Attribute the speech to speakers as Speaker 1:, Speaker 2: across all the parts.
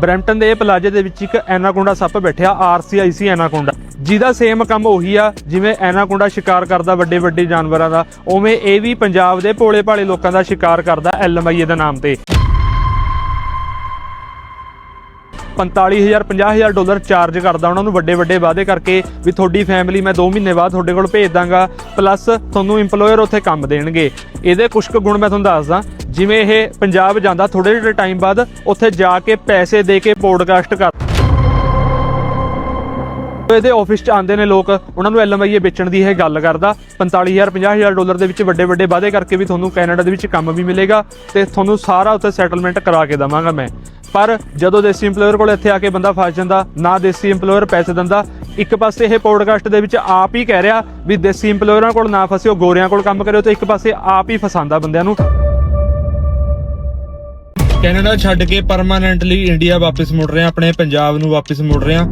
Speaker 1: Brampton ਦੇ ਇਹ ਪਲਾਜ਼ੇ ਦੇ ਵਿੱਚ ਇੱਕ ਐਨਾਕੋਂਡਾ ਸੱਪ ਬੈਠਿਆ ਆਰਸੀਆਈਸੀ ਐਨਾਕੋਂਡਾ। ਜਿਹਦਾ ਸੇਮ ਕੰਮ ਉਹੀ ਆ, ਜਿਵੇਂ ਐਨਾਕੋਂਡਾ ਸ਼ਿਕਾਰ ਕਰਦਾ ਵੱਡੇ ਵੱਡੇ ਜਾਨਵਰਾਂ ਦਾ, ਉਵੇਂ ਇਹ ਵੀ ਪੰਜਾਬ ਦੇ ਭੋਲੇ ਭਾਲੇ ਲੋਕਾਂ ਦਾ ਸ਼ਿਕਾਰ ਕਰਦਾ ਐਲਐਮਆਈਏ ਦੇ ਨਾਮ ਤੇ। 45000 50000 ਡਾਲਰ ਚਾਰਜ ਕਰਦਾ ਉਹਨਾਂ ਨੂੰ ਵੱਡੇ ਵੱਡੇ ਵਾਅਦੇ ਕਰਕੇ ਵੀ ਤੁਹਾਡੀ ਫੈਮਿਲੀ ਮੈਂ 2 ਮਹੀਨੇ ਬਾਅਦ ਤੁਹਾਡੇ ਕੋਲ ਭੇਜ ਦਾਂਗਾ ਪਲੱਸ ਤੁਹਾਨੂੰ EMPLOYER ਉੱਥੇ ਕੰਮ ਦੇਣਗੇ। ਇਹਦੇ ਕੁਝ ਕੁ ਗੁਣ ਮੈਂ ਤੁਹਾਨੂੰ ਦੱਸਦਾ ਜਿਵੇਂ ਇਹ ਪੰਜਾਬ ਜਾਂਦਾ ਥੋੜੇ ਜਿਹੇ ਟਾਈਮ ਬਾਅਦ ਉੱਥੇ ਜਾ ਕੇ ਪੈਸੇ ਦੇ ਕੇ ਪੋਡਕਾਸਟ ਕਰ ਇਹਦੇ ਆਫਿਸ 'ਚ ਆਉਂਦੇ ਨੇ ਲੋਕ, ਉਹਨਾਂ ਨੂੰ ਐਲਐਮਆਈਏ ਵੇਚਣ ਦੀ ਇਹ ਗੱਲ ਕਰਦਾ। 45000 50000 ਡਾਲਰ ਦੇ ਵਿੱਚ ਵੱਡੇ ਵੱਡੇ ਵਾਅਦੇ ਕਰਕੇ ਵੀ ਤੁਹਾਨੂੰ ਕੈਨੇਡਾ ਦੇ ਵਿੱਚ ਕੰਮ ਵੀ ਮਿਲੇਗਾ ਤੇ ਤੁਹਾਨੂੰ ਸਾਰਾ ਉੱਥੇ ਸੈਟਲਮੈਂਟ ਕਰਾ ਕੇ ਦਵਾਂਗਾ ਮੈਂ। ਪਰ ਜਦੋਂ ਦੇਸੀ EMPLOYER ਕੋਲ ਇੱਥੇ ਆ ਕੇ ਬੰਦਾ ਫਸ ਜਾਂਦਾ, ਨਾ ਦੇਸੀ EMPLOYER ਪੈਸੇ ਦਿੰਦਾ, ਇੱਕ ਪਾਸੇ ਇਹ ਪੋਡਕਾਸਟ ਦੇ ਵਿੱਚ ਆਪ ਹੀ ਕਹਿ ਰਿਹਾ ਵੀ ਦੇਸੀ EMPLOYERਾਂ ਕੋਲ ਨਾ ਫਸਿਓ, ਗੋਰਿਆਂ ਕੋਲ ਕੰਮ ਕਰਿਓ ਤੇ ਇੱਕ ਪਾਸੇ ਆਪ ਹੀ ਫਸਾਉਂਦਾ ਬੰਦਿਆਂ ਨੂੰ। ਕੈਨੇਡਾ ਛੱਡ ਕੇ ਪਰਮਾਨੈਂਟਲੀ ਇੰਡੀਆ ਵਾਪਸ ਮੁੜ ਰਹੇ ਆ ਆਪਣੇ ਪੰਜਾਬ ਨੂੰ ਵਾਪਸ ਮੁੜ ਰਹੇ ਆ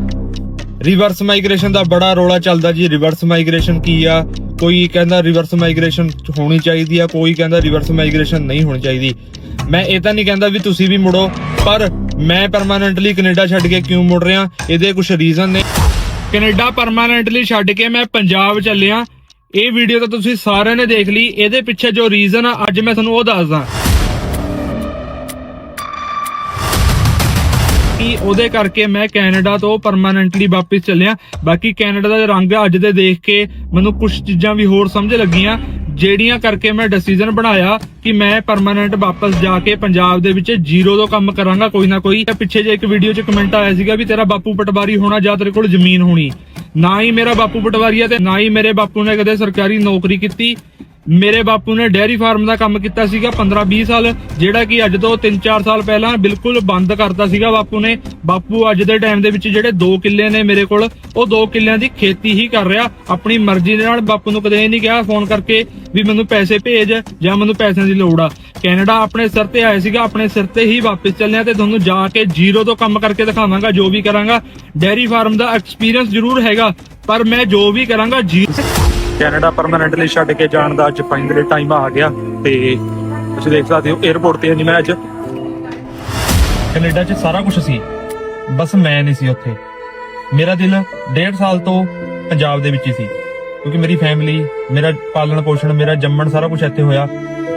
Speaker 1: ਰਿਵਰਸ ਮਾਈਗ੍ਰੇਸ਼ਨ ਦਾ ਬੜਾ ਰੋਲਾ ਚੱਲਦਾ ਜੀ ਰਿਵਰਸ ਮਾਈਗ੍ਰੇਸ਼ਨ ਕੀ ਆ? ਕੋਈ ਕਹਿੰਦਾ ਰਿਵਰਸ ਮਾਈਗ੍ਰੇਸ਼ਨ ਹੋਣੀ ਚਾਹੀਦੀ ਆ, ਕੋਈ ਕਹਿੰਦਾ ਰਿਵਰਸ ਮਾਈਗ੍ਰੇਸ਼ਨ ਨਹੀਂ ਹੋਣੀ ਚਾਹੀਦੀ। ਮੈਂ ਇਹ ਤਾਂ ਨਹੀਂ ਕਹਿੰਦਾ ਵੀ ਤੁਸੀਂ ਵੀ ਮੁੜੋ, ਪਰ ਮੈਂ ਪਰਮਾਨੈਂਟਲੀ ਕੈਨੇਡਾ ਛੱਡ ਕੇ ਕਿਉਂ ਮੁੜ ਰਿਹਾ? ਇਹਦੇ ਕੁਝ ਰੀਜ਼ਨ ਨੇ। ਕੈਨੇਡਾ ਪਰਮਾਨੈਂਟਲੀ ਛੱਡ ਕੇ ਮੈਂ ਪੰਜਾਬ ਚੱਲਿਆ। ਇਹ ਵੀਡੀਓ ਤਾਂ ਤੁਸੀਂ ਸਾਰਿਆਂ ਨੇ ਦੇਖ ਲਈ, ਇਹਦੇ ਪਿੱਛੇ ਜੋ ਰੀਜ਼ਨ ਆ, ਅੱਜ ਮੈਂ ਤੁਹਾਨੂੰ ਉਹ ਦੱਸਦਾ। ਕਿ ਉਹਦੇ ਕਰਕੇ ਮੈਂ ਕੈਨੇਡਾ ਤੋਂ ਪਰਮਾਨੈਂਟਲੀ ਵਾਪਸ ਚੱਲਿਆ। ਬਾਕੀ ਕੈਨੇਡਾ ਦਾ ਰੰਗ ਅੱਜ ਦੇ ਦੇਖ ਕੇ ਮੈਨੂੰ ਕੁਝ ਚੀਜ਼ਾਂ ਵੀ ਹੋਰ ਸਮਝ ਲੱਗੀਆਂ, ਜਿਹੜੀਆਂ ਕਰਕੇ ਮੈਂ ਡਿਸੀਜਨ ਬਣਾਇਆ ਕਿ ਮੈਂ ਪਰਮਾਨੈਂਟ ਵਾਪਸ ਜਾ ਕੇ ਪੰਜਾਬ ਦੇ ਵਿੱਚ ਜ਼ੀਰੋ ਤੋਂ ਕੰਮ ਕਰਾਂਗਾ। ਕੋਈ ਨਾ ਕੋਈ ਪਿੱਛੇ ਜੇ ਇੱਕ ਵੀਡੀਓ 'ਚ ਕਮੈਂਟ ਆਇਆ ਸੀਗਾ ਵੀ ਤੇਰਾ ਬਾਪੂ ਪਟਵਾਰੀ ਹੋਣਾ ਜਾਂ ਤੇਰੇ ਕੋਲ ਜ਼ਮੀਨ ਹੋਣੀ। ਨਾ ਹੀ ਮੇਰਾ ਬਾਪੂ ਪਟਵਾਰੀ ਹੈ ਤੇ ਨਾ ਹੀ ਮੇਰੇ ਬਾਪੂ ਨੇ ਕਦੇ ਸਰਕਾਰੀ ਨੌਕਰੀ ਕੀਤੀ। ਮੇਰੇ ਬਾਪੂ ਨੇ ਡੇਅਰੀ ਫਾਰਮ ਦਾ ਕੰਮ ਕੀਤਾ ਸੀਗਾ 15-20 ਸਾਲ, ਜਿਹੜਾ ਕਿ ਅੱਜ ਤੋਂ 3-4 ਸਾਲ ਪਹਿਲਾਂ ਬਿਲਕੁਲ ਬੰਦ ਕਰਤਾ ਸੀਗਾ ਬਾਪੂ ਨੇ। ਬਾਪੂ ਅੱਜ ਦੇ ਟਾਈਮ ਦੇ ਵਿੱਚ ਜਿਹੜੇ 2 ਕਿੱਲੇ ਨੇ ਮੇਰੇ ਕੋਲ, ਉਹ 2 ਕਿੱਲਿਆਂ ਦੀ ਖੇਤੀ ਹੀ ਕਰ ਰਿਹਾ। ਆਪਣੀ ਮਰਜ਼ੀ ਦੇ ਨਾਲ ਬਾਪੂ ਨੂੰ ਕਦੇ ਇਹ ਨਹੀਂ ਕਿਹਾ ਫੋਨ ਕਰਕੇ ਵੀ ਮੈਨੂੰ ਪੈਸੇ ਭੇਜ ਜਾਂ ਮੈਨੂੰ ਪੈਸਿਆਂ ਦੀ ਲੋੜ ਆ। ਕੈਨੇਡਾ ਆਪਣੇ ਸਿਰ ਤੇ ਆਇਆ ਸੀਗਾ, ਆਪਣੇ ਸਿਰ ਤੇ ਹੀ ਵਾਪਸ ਚੱਲਿਆ ਤੇ ਤੁਹਾਨੂੰ ਜਾ ਕੇ ਜ਼ੀਰੋ ਤੋਂ ਕੰਮ ਕਰਕੇ ਦਿਖਾਵਾਂਗਾ, ਜੋ ਵੀ ਕਰਾਂਗਾ। ਡੇਅਰੀ ਫਾਰਮ ਦਾ ਐਕਸਪੀਰੀਅੰਸ ਜ਼ਰੂਰ ਹੈਗਾ, ਪਰ ਮੈਂ ਜੋ ਵੀ ਕਰਾਂਗਾ ਜੀ ਕੈਨੇਡਾ ਪਰਮਨੈਂਟਲੀ ਛੱਡ ਕੇ ਜਾਣ ਦਾ ਅੱਜ ਫਾਈਨਲੀ ਟਾਈਮ ਆ ਗਿਆ ਤੇ ਤੁਸੀਂ ਦੇਖ ਸਕਦੇ ਹੋ 에어ਪੋਰਟ ਤੇ ਜੀ ਮੈਂ ਅੱਜ। ਕੈਨੇਡਾ 'ਚ ਸਾਰਾ ਕੁਝ ਸੀ, ਬਸ ਮੈਂ ਨਹੀਂ ਸੀ ਉੱਥੇ। ਮੇਰਾ ਦਿਲ ਡੇਢ ਸਾਲ ਤੋਂ ਪੰਜਾਬ ਦੇ ਵਿੱਚ ਹੀ ਸੀ, ਕਿਉਂਕਿ ਮੇਰੀ ਫੈਮਿਲੀ ਮੇਰਾ ਪਾਲਣ ਪੋਸ਼ਣ, ਮੇਰਾ ਜੰਮਣ ਸਾਰਾ ਕੁਝ ਇੱਥੇ ਹੋਇਆ।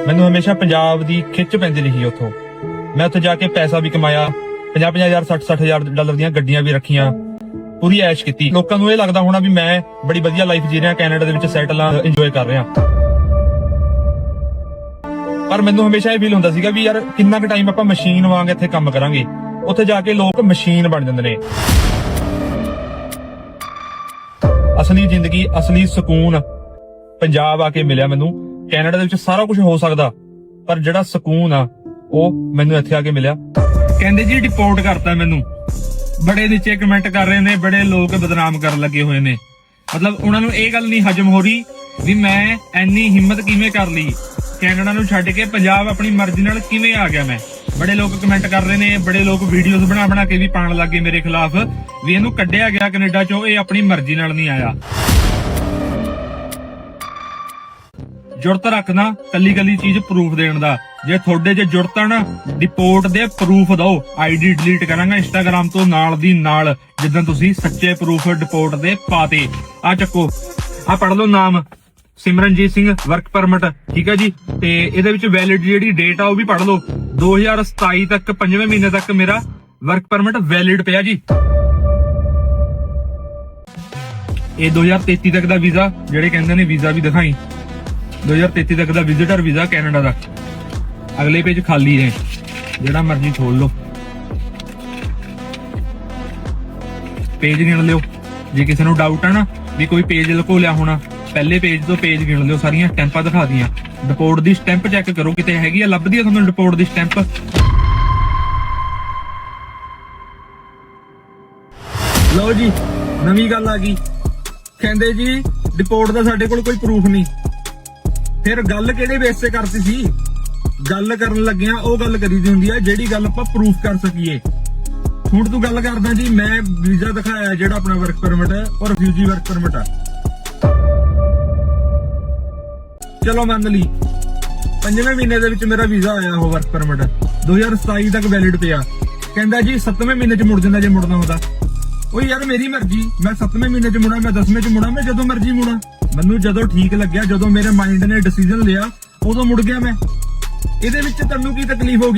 Speaker 1: ਮੈਨੂੰ ਹਮੇਸ਼ਾ ਪੰਜਾਬ ਦੀ ਖਿੱਚ ਪੈਂਦੀ ਰਹੀ ਉੱਥੋਂ। ਮੈਂ ਉੱਥੇ ਜਾ ਕੇ ਪੈਸਾ ਵੀ ਕਮਾਇਆ 50 ਹਜ਼ਾਰ 60 ਹਜ਼ਾਰ ਡਾਲਰ ਦੀਆਂ ਗੱਡੀਆਂ ਵੀ ਰੱਖੀਆਂ। ਪੂਰੀ ਐਸ਼ ਕੀਤੀ। ਲੋਕਾਂ ਨੂੰ ਇਹ ਲੱਗਦਾ ਹੋਣਾ ਵੀ ਮੈਂ ਬੜੀ ਵਧੀਆ ਲਾਈਫ ਜੀ ਰਿਹਾ, ਕੈਨੇਡਾ ਦੇ ਵਿੱਚ ਸੈਟਲ ਆ ਇੰਜੋਏ ਕਰ ਰਿਹਾ। ਪਰ ਮੈਨੂੰ ਹਮੇਸ਼ਾ ਇਹ ਫੀਲ ਹੁੰਦਾ ਸੀਗਾ ਵੀ ਯਾਰ ਕਿੰਨਾ ਕੁ ਟਾਈਮ ਆਪਾਂ ਮਸ਼ੀਨ ਵਾਂਗ ਇੱਥੇ ਕੰਮ ਕਰਾਂਗੇ। ਉੱਥੇ ਜਾ ਕੇ ਲੋਕ ਮਸ਼ੀਨ ਬਣ ਜਾਂਦੇ ਨੇ। ਅਸਲੀ ਜ਼ਿੰਦਗੀ, ਅਸਲੀ ਸਕੂਨ ਪੰਜਾਬ ਆ ਕੇ ਮਿਲਿਆ ਮੈਨੂੰ। ਕੈਨੇਡਾ ਦੇ ਵਿੱਚ ਸਾਰਾ ਕੁਝ ਹੋ ਸਕਦਾ, ਪਰ ਜਿਹੜਾ ਸਕੂਨ ਆ, ਉਹ ਮੈਨੂੰ ਇੱਥੇ ਆ ਕੇ ਮਿਲਿਆ। ਕਹਿੰਦੇ ਜੀ ਡਿਪੋਰਟ ਕਰਤਾ ਮੈਨੂੰ। ਬੜੇ ਨੀਚੇ ਕਮੈਂਟ ਕਰ ਰਹੇ ਨੇ, ਬੜੇ ਲੋਕ ਬਦਨਾਮ ਕਰਨ ਲੱਗੇ ਹੋਏ ਨੇ। ਮਤਲਬ ਉਹਨਾਂ ਨੂੰ ਇਹ ਗੱਲ ਨਹੀਂ ਹਜਮ ਹੋ ਰਹੀ ਵੀ ਮੈਂ ਐਨੀ ਹਿੰਮਤ ਕਿਵੇਂ ਕਰ ਲਈ? ਕੈਨੇਡਾ ਨੂੰ ਛੱਡ ਕੇ ਪੰਜਾਬ ਆਪਣੀ ਮਰਜ਼ੀ ਨਾਲ ਕਿਵੇਂ ਆ ਗਿਆ ਮੈਂ? ਬੜੇ ਲੋਕ ਕਮੈਂਟ ਕਰ ਰਹੇ ਨੇ, ਬੜੇ ਲੋਕ ਵੀਡੀਓਜ਼ ਬਣਾ ਬਣਾ ਕੇ ਵੀ ਪਾਣ ਲੱਗੇ ਮੇਰੇ ਖਿਲਾਫ। ਵੀ ਇਹਨੂੰ ਕੱਢਿਆ ਗਿਆ ਕੈਨੇਡਾ ਚੋਂ, ਇਹ ਆਪਣੀ ਮਰਜ਼ੀ ਨਾਲ ਨਹੀਂ ਆਇਆ। ਜੁਰਤ ਰੱਖਣਾ ਕੱਲੀ ਕੱਲੀ ਚੀਜ਼ ਪ੍ਰੂਫ ਦੇਣ ਦਾ। ਜੇ ਤੁਹਾਡੇ 'ਚ ਜੁਰਤ ਆ ਦੇ ਪ੍ਰੂਫ ਦਿਓ। ਆਈਡੀ ਡਿਲੀਟ ਕਰਾਂਗਾ ਇੰਸਟਾਗ੍ਰam ਤੋਂ ਨਾਲ ਦੀ ਨਾਲ, ਜਿੱਦਾਂ ਤੁਸੀਂ ਸੱਚੇ ਪ੍ਰੂਫ ਡਿਪੋਰਟ ਦੇ ਪਾਤੇ। ਆ ਚੱਕੋ ਆ ਪੜ ਲਓ ਨਾਮ। ਸਿਮਰਨਜੀਤ ਸਿੰਘ ਵਰਕ ਪਰਮਿਟ ਠੀਕ ਹੈ ਜੀ? ਤੇ ਇਹਦੇ ਵਿੱਚ ਵੈਲਿਡ ਜਿਹੜੀ ਡੇਟ ਆ, ਉਹ ਵੀ ਪੜ ਲਓ। 2027 ਤੱਕ, ਪੰਜਵੇਂ ਮਹੀਨੇ ਤੱਕ ਮੇਰਾ ਵਰਕ ਪਰਮਿਟ ਵੈਲਿਡ ਪਿਆ ਜੀ। ਇਹ 2033 ਤੱਕ ਦਾ ਵੀਜ਼ਾ ਜਿਹੜੇ ਕਹਿੰਦੇ ਨੇ ਵੀਜ਼ਾ ਵੀ ਦਿਖਾਈ। 2033 ਤੱਕ ਦਾ ਵਿਜ਼ਿਟਰ ਵੀਜ਼ਾ ਕੈਨੇਡਾ ਦਾ। ਅਗਲੇ ਪੇਜ ਖਾਲੀ ਹੈ ਜਿਹੜਾ ਮਰਜ਼ੀ ਖੋਲ ਲਓ। ਪੇਜ ਗਿਣ ਲਿਓ। ਜੇ ਕਿਸੇ ਨੂੰ ਡਾਊਟ ਆ ਨਾ, ਵੀ ਕੋਈ ਪੇਜ ਲਕੋ ਲਿਆ ਹੋਣਾ, ਪਹਿਲੇ ਪੇਜ ਤੋਂ ਪੇਜ ਗਿਣ ਲਿਓ, ਸਾਰੀਆਂ ਸਟੈਂਪਾਂ ਦਿਖਾ ਦੀਆਂ। ਰਿਪੋਰਟ ਦੀ ਸਟੈਂਪ ਚੈੱਕ ਕਰੋ, ਕਿਤੇ ਹੈਗੀ ਆ, ਲੱਭਦੀ ਆ ਤੁਹਾਨੂੰ ਰਿਪੋਰਟ ਦੀ ਸਟੈਂਪ ਲਓ ਜੀ, ਨਵੀਂ ਗੱਲ ਆ ਗਈ। ਕਹਿੰਦੇ ਜੀ ਰਿਪੋਰਟ ਦਾ ਸਾਡੇ ਕੋਲ ਕੋਈ ਪ੍ਰੂਫ ਨਹੀਂ। ਫਿਰ ਗੱਲ ਕਿਹੜੇ ਬੇਸ ਤੇ ਕਰਤੀ ਸੀ? ਗੱਲ ਕਰਨ ਲੱਗਿਆ, ਉਹ ਗੱਲ ਕਰੀਦੀ ਹੁੰਦੀ ਆ, ਜਿਹੜੀ ਗੱਲ ਆਪਾਂ ਪ੍ਰੂਫ ਕਰ ਸਕੀਏ। ਹੁਣ ਤੂੰ ਗੱਲ ਕਰਦਾ ਜੀ, ਮੈਂ ਵੀਜ਼ਾ ਦਿਖਾਇਆ ਜਿਹੜਾ ਆਪਣਾ ਵਰਕ ਪਰਮਿਟ ਹੈ ਉਹ ਰਿਫਿਊਜੀ ਵਰਕ ਪਰਮਿਟ ਹੈ ਚਲੋ ਮੰਨ ਲਈ, ਪੰਜਵੇਂ ਮਹੀਨੇ ਦੇ ਵਿੱਚ ਮੇਰਾ ਵੀਜ਼ਾ ਆਇਆ ਉਹ ਵਰਕ ਪਰਮਿਟ 2027 ਤੱਕ ਵੈਲਿਡ ਪਿਆ।
Speaker 2: ਕਹਿੰਦਾ ਜੀ 7ਵੇਂ ਮਹੀਨੇ 'ਚ ਮੁੜ ਜਾਂਦਾ ਜੇ ਮੁੜਨਾ ਹੁੰਦਾ। ਉਹ ਯਾਰ, ਮੇਰੀ ਮਰਜ਼ੀ, ਮੈਂ 7ਵੇਂ ਮਹੀਨੇ 'ਚ ਮੁੜਾਂ, ਮੈਂ 10ਵੇਂ 'ਚ ਮੁੜਾਂ, ਮੈਂ ਜਦੋਂ ਮਰਜ਼ੀ ਮੁੜਾਂ। ਮੈਨੂੰ ਜਦੋਂ ਠੀਕ ਲੱਗਿਆ, ਜਦੋਂ ਮੇਰੇ ਮਾਈਂਡ ਨੇ ਡਿਸੀਜਨ ਲਿਆ, ਉਦੋਂ ਮੁੜ ਗਿਆ ਮੈਂ। ਇਹਦੇ ਵਿੱਚ ਤੈਨੂੰ ਕੀ ਤਕਲੀਫ ਹੋ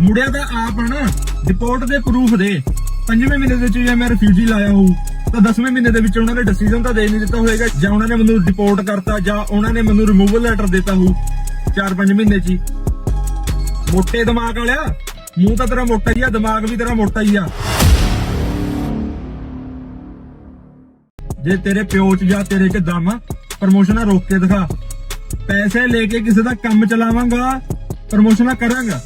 Speaker 2: ਮੁੜਿਆ ਤਾਂ ਆਪ ਆ ਰਿਪੋਰਟ ਦੇ ਪ੍ਰੂਫ ਦੇ। ਪੰਜਵੇਂ ਮਹੀਨੇ ਦੇ ਵਿੱਚ ਜੇ ਮੈਂ ਰਿਫਿਊਜੀ ਲਾਇਆ ਹੋਊ, ਤਾਂ 10ਵੇਂ ਮਹੀਨੇ ਦੇ ਵਿੱਚ ਉਹਨਾਂ ਨੇ ਡਿਸੀਜਨ ਤਾਂ ਦੇ ਨਹੀਂ ਦਿੱਤਾ ਹੋਏਗਾ। ਜਾਂ ਉਹਨਾਂ ਨੇ ਮੈਨੂੰ ਰਿਪੋਰਟ ਕਰਤਾ, ਜਾਂ ਉਹਨਾਂ ਨੇ ਮੈਨੂੰ ਰਿਮੂਵਲ ਲੈਟਰ ਦਿੱਤਾ ਹੋਊ 4-5 ਮਹੀਨੇ 'ਚ ਮੋਟੇ ਦਿਮਾਗ ਵਾਲਿਆ, ਮੂੰਹ ਤਾਂ ਤੇਰਾ ਮੋਟਾ ਹੀ ਆ, ਦਿਮਾਗ ਵੀ ਤੇਰਾ ਮੋਟਾ ਹੀ ਆ। ਜੇ ਤੇਰੇ ਪਿਓ ਚ ਜਾਂ ਤੇਰੇ ਚ ਦਮ ਪ੍ਰਮੋਸ਼ਨਾਂ ਰੋਕ ਕੇ ਦਿਖਾ। ਪੈਸੇ ਲੈ ਕੇ ਕਿਸੇ ਦਾ ਕੰਮ ਚਲਾਵਾਂਗਾ ਪ੍ਰਮੋਸ਼ਨਾਂ ਕਰਾਂਗਾ।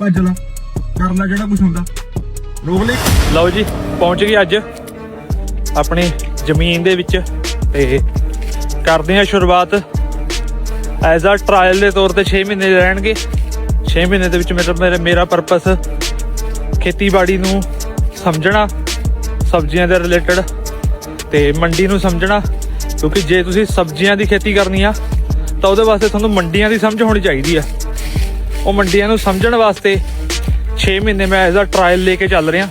Speaker 2: ਭੱਜ ਲਾ, ਕਰ ਲੈ ਜਿਹੜਾ ਕੁਝ ਹੁੰਦਾ। ਰੋਕ ਲੈ।
Speaker 1: ਲਓ ਜੀ, ਪਹੁੰਚ ਗਏ ਅੱਜ ਆਪਣੀ ਜ਼ਮੀਨ ਦੇ ਵਿੱਚ ਤੇ ਕਰਦੇ ਹਾਂ ਸ਼ੁਰੂਆਤ। ਐਜ਼ ਆ ਟ੍ਰਾਇਲ ਦੇ ਤੌਰ ਤੇ 6 ਮਹੀਨੇ ਰਹਿਣਗੇ। 6 ਮਹੀਨੇ ਦੇ ਵਿੱਚ ਮੇਰਾ ਮੇਰਾ- ਮੇਰਾ ਪਰਪਸ ਖੇਤੀਬਾੜੀ ਨੂੰ ਸਮਝਣਾ, ਸਬਜ਼ੀਆਂ ਦੇ ਰਿਲੇਟਡ ਤੇ ਮੰਡੀ ਨੂੰ ਸਮਝਣਾ। ਕਿਉਂਕਿ ਜੇ ਤੁਸੀਂ ਸਬਜ਼ੀਆਂ ਦੀ ਖੇਤੀ ਕਰਨੀ ਆ ਤਾਂ ਉਹਦੇ ਵਾਸਤੇ ਤੁਹਾਨੂੰ ਮੰਡੀਆਂ ਦੀ ਸਮਝ ਹੋਣੀ ਚਾਹੀਦੀ ਆ। ਉਹ ਮੰਡੀਆਂ ਨੂੰ ਸਮਝਣ ਵਾਸਤੇ 6 ਮਹੀਨੇ ਮੈਂ ਐਜ਼ ਅ ਟ੍ਰਾਇਲ ਲੈ ਕੇ ਚੱਲ ਰਿਹਾ।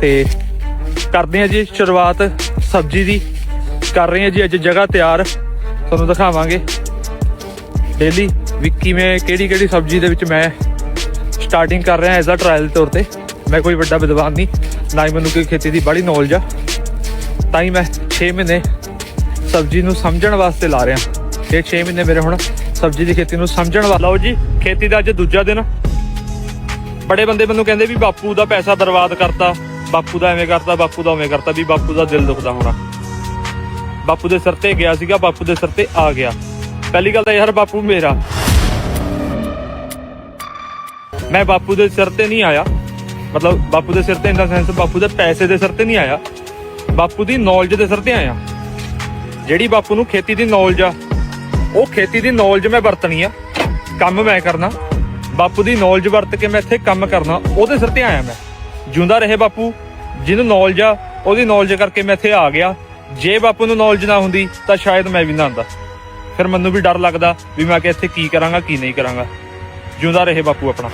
Speaker 1: ਤੇ ਕਰਦੇ ਹਾਂ ਜੀ ਸ਼ੁਰੂਆਤ ਸਬਜ਼ੀ ਦੀ। ਕਰ ਰਹੇ ਹਾਂ ਜੀ ਅੱਜ ਜਗ੍ਹਾ ਤਿਆਰ। ਤੁਹਾਨੂੰ ਦਿਖਾਵਾਂਗੇ। ਡੇਲੀ ਵੀ ਕਿਵੇਂ ਕਿਹੜੀ ਕਿਹੜੀ ਸਬਜ਼ੀ ਦੇ ਵਿੱਚ ਮੈਂ ਸਟਾਰਟਿੰਗ ਕਰ ਰਿਹਾ ਐਜ਼ ਅ ਟ੍ਰਾਇਲ ਤੌਰ ਤੇ। ਮੈਂ ਕੋਈ ਵੱਡਾ ਵਿਦਵਾਨ ਨਹੀਂ, ਨਾ ਹੀ ਮੈਨੂੰ ਕੋਈ ਖੇਤੀ ਦੀ ਬੜੀ ਨੌਲੇਜ ਆ। ਤਾਂ ਹੀ ਮੈਂ 6 ਮਹੀਨੇ ਸਬਜ਼ੀ ਨੂੰ ਸਮਝਣ ਵਾਸਤੇ ਲਾ ਰਿਹਾ। ਇਹ 6 ਮਹੀਨੇ ਮੇਰੇ ਹੁਣ ਸਬਜ਼ੀ ਦੀ ਖੇਤੀ ਨੂੰ ਸਮਝਣ ਵਾਲਾ। ਲਓ ਜੀ, ਖੇਤੀ ਦਾ ਅੱਜ ਦੂਜਾ ਦਿਨ। ਬੜੇ ਬੰਦੇ ਮੈਨੂੰ ਕਹਿੰਦੇ ਵੀ ਬਾਪੂ ਦਾ ਪੈਸਾ ਬਰਬਾਦ ਕਰਤਾ। ਬਾਪੂ ਦਾ ਐਵੇਂ ਕਰਤਾ, ਬਾਪੂ ਦਾ ਉਵੇਂ ਕਰਤਾ ਵੀ ਬਾਪੂ ਦਾ ਦਿਲ ਦੁਖਦਾ ਹੋਣਾ। ਬਾਪੂ ਦੇ ਸਿਰ ਤੇ ਗਿਆ ਸੀਗਾ, ਬਾਪੂ ਦੇ ਸਿਰ ਤੇ ਆ ਗਿਆ। ਪਹਿਲੀ ਗੱਲ ਤਾਂ ਯਾਰ ਬਾਪੂ ਮੇਰਾ। ਮੈਂ ਬਾਪੂ ਦੇ ਸਿਰ ਤੇ ਨਹੀਂ ਆਇਆ। ਮਤਲਬ ਬਾਪੂ ਦੇ ਸਿਰ ਤੇ ਇਨ ਦਾ ਸੈਂਸ ਬਾਪੂ ਦੇ ਪੈਸੇ ਦੇ ਸਿਰ ਤੇ ਨਹੀਂ ਆਇਆ। ਬਾਪੂ ਦੀ ਨੌਲੇਜ ਦੇ ਸਿਰ ਤੇ ਆਇਆ। ਜਿਹੜੀ ਬਾਪੂ ਨੂੰ ਖੇਤੀ ਦੀ ਨੌਲੇਜ ਆ ਉਹ ਖੇਤੀ ਦੀ ਨੌਲੇਜ ਮੈਂ ਵਰਤਣੀ ਆ। ਕੰਮ ਮੈਂ ਕਰਨਾ। ਬਾਪੂ ਦੀ ਨੌਲੇਜ ਵਰਤ ਕੇ ਮੈਂ ਇੱਥੇ ਕੰਮ ਕਰਨਾ। ਉਹਦੇ ਸਿਰ ਤੇ ਆਇਆ ਮੈਂ। ਜਿਉਂਦਾ ਰਹੇ ਬਾਪੂ। ਜਿਹਨੂੰ ਨੌਲੇਜ ਆ, ਉਹਦੀ ਨੌਲੇਜ ਕਰਕੇ ਮੈਂ ਇੱਥੇ ਆ ਗਿਆ। ਜੇ ਬਾਪੂ ਨੂੰ ਨੌਲੇਜ ਨਾ ਹੁੰਦੀ, ਤਾਂ ਸ਼ਾਇਦ ਮੈਂ ਵੀ ਨਾ ਆਂਦਾ ਫਿਰ ਮੈਨੂੰ ਵੀ ਡਰ ਲੱਗਦਾ ਵੀ ਮੈਂ ਕਿ ਇੱਥੇ ਕੀ ਕਰਾਂਗਾ, ਕੀ ਨਹੀਂ ਕਰਾਂਗਾ। ਜਿਉਂਦਾ ਰਹੇ ਬਾਪੂ ਆਪਣਾ।